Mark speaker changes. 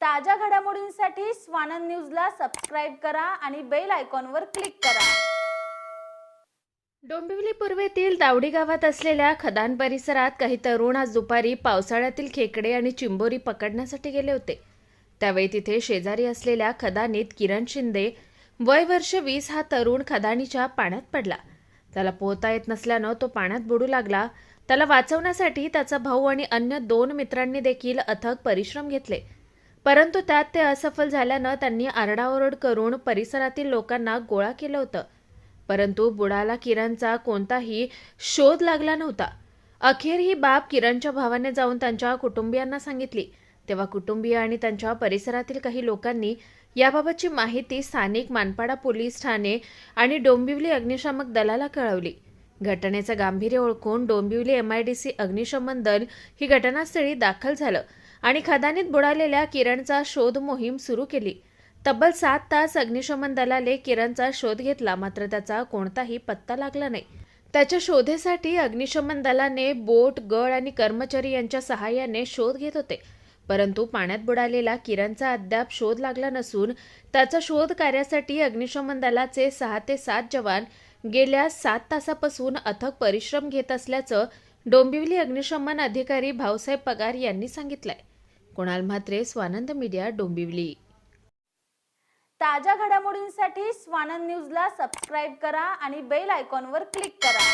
Speaker 1: ताज्या घडामोडींसाठी स्वानंद न्यूजला सबस्क्राईब करा आणि बेल आयकॉनवर क्लिक करा.
Speaker 2: डोंबिवली पूर्वेतील दावडी गावात असलेल्या खदान परिसरात काही तरुण आज दुपारी पावसाळ्यातील खेकडे आणि चिंबोरी पकडण्यासाठी गेले होते. त्यावेळी तिथे शेजारी असलेल्या खदानीत किरण शिंदे वय वर्ष वीस हा तरुण खदानीच्या पाण्यात पडला. त्याला पोहता येत नसल्यानं तो पाण्यात बुडू लागला. त्याला वाचवण्यासाठी त्याचा भाऊ आणि अन्य दोन मित्रांनी देखील अथक परिश्रम घेतले. परंतु त्यात ते असफल झाल्यानं त्यांनी आरडाओरड करून परिसरातील लोकांना गोळा केलं होतं. परंतु बुडाला किरणचा कोणताही शोध लागला नव्हता. अखेर ही बाब किरणच्या भावाने जाऊन त्यांच्या कुटुंबियांना सांगितली. तेव्हा कुटुंबीय आणि त्यांच्या परिसरातील काही लोकांनी याबाबतची माहिती स्थानिक मानपाडा पोलीस ठाणे आणि डोंबिवली अग्निशामक दलाला कळवली. घटनेचं गांभीर्य ओळखून Dombivli M I D C अग्निशमन दल ही घटनास्थळी दाखल झालं. आणि खदानीत बुडालेल्या किरणचा शोध मोहीम सुरू केली. तब्बल सात तास अग्निशमन दलाने किरणचा शोध घेतला मात्र त्याचा कोणताही पत्ता लागला नाही. त्याच्या शोधेसाठी अग्निशमन दलाने बोट गळ आणि कर्मचारी यांच्या सहाय्याने शोध घेत होते. परंतु पाण्यात बुडालेला किरणचा अद्याप शोध लागला नसून त्याचा शोध कार्यासाठी अग्निशमन दलाचे सहा ते सात जवान गेल्या सात तासापासून अथक परिश्रम घेत असल्याचं डोंबिवली अग्निशमन अधिकारी भाऊसाहेब पगार यांनी सांगितलंय. कुणाल म्हात्रे स्वानंद मीडिया डोंबिवली.
Speaker 1: ताज्या घडामोडींसाठी स्वानंद न्यूजला सबस्क्राईब करा आणि बेल आयकॉनवर क्लिक करा.